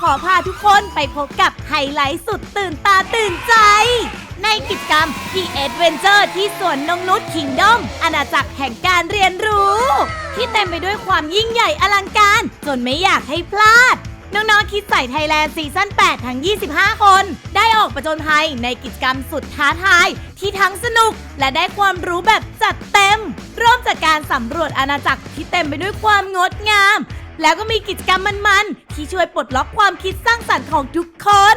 ขอพาทุกคนไปพบกับไฮไลท์สุดตื่นตาตื่นใจ ในกิจกรรม The Adventure ที่สวนนงนุชคิงดอมอาณาจักรแห่งการเรียนรู้ ที่เต็มไปด้วยความยิ่งใหญ่อลังการ จนไม่อยากให้พลาด น้องๆคิดใส่ไทยแลนด์ซีซั่น 8 ทั้ง 25 คน ได้ออกประจนภัยในกิจกรรมสุดท้าทาย ที่ทั้งสนุกและได้ความรู้แบบจัดเต็ม เริ่มจากการสำรวจอาณาจักรที่เต็มไปด้วยความงดงาม แล้วก็มีกิจกรรมมันๆ ที่ช่วยปลดล็อกความคิดสร้างสรรค์ของทุกคน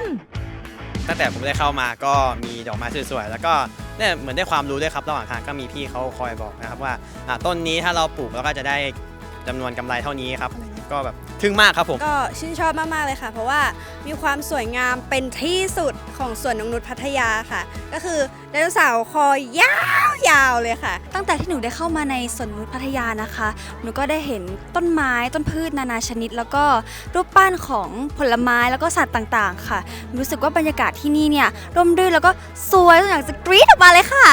ตั้งแต่ผมได้เข้ามาก็มีดอกไม้สวยๆ แล้วก็เนี่ยเหมือนได้ความรู้ด้วยครับระหว่างทางก็มีพี่เขาคอยบอกนะครับว่าอ่าต้นนี้ถ้าเราปลูกเราก็จะได้จำนวนกำไรเท่านี้ครับอะไร ก็แบบทึ่งมากครับผม ก็ชื่นชอบมาก ๆ เลยค่ะ เพราะว่ามีความสวยงามเป็นที่สุดของสวนนงนุษย์พัทยาค่ะ ก็คือไดโนเสาร์คอยาวๆเลยค่ะ ตั้งแต่ที่หนูได้เข้ามาในสวนนกนุษย์พัทยานะคะ หนูก็ได้เห็นต้นไม้ต้นพืชนานาชนิด แล้วก็รูปปั้นของผลไม้แล้วก็สัตว์ต่างๆ ค่ะ รู้สึกว่าบรรยากาศที่นี่เนี่ยร่มรื่นแล้วก็สวยจนอยากจะกรี๊ดออกมาเลยค่ะ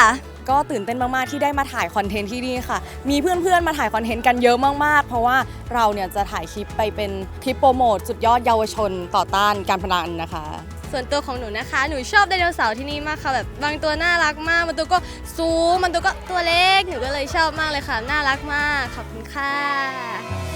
ก็ตื่นเต้นมากๆที่ได้มาถ่ายคอนเทนต์ที่นี่ค่ะ มีเพื่อนๆมาถ่ายคอนเทนต์กันเยอะมากๆ เพราะว่าเราเนี่ยจะถ่ายคลิปไปเป็นคลิปโปรโมทสุดยอดเยาวชนต่อต้านการพนันนะคะ ส่วนตัวของหนูนะคะ หนูชอบไดโนเสาร์ที่นี่มากค่ะแบบบางตัวน่ารักมากบางตัวก็สูงบางตัวก็ตัวเล็กหนูก็เลยชอบมากเลยค่ะน่ารักมากขอบคุณค่ะ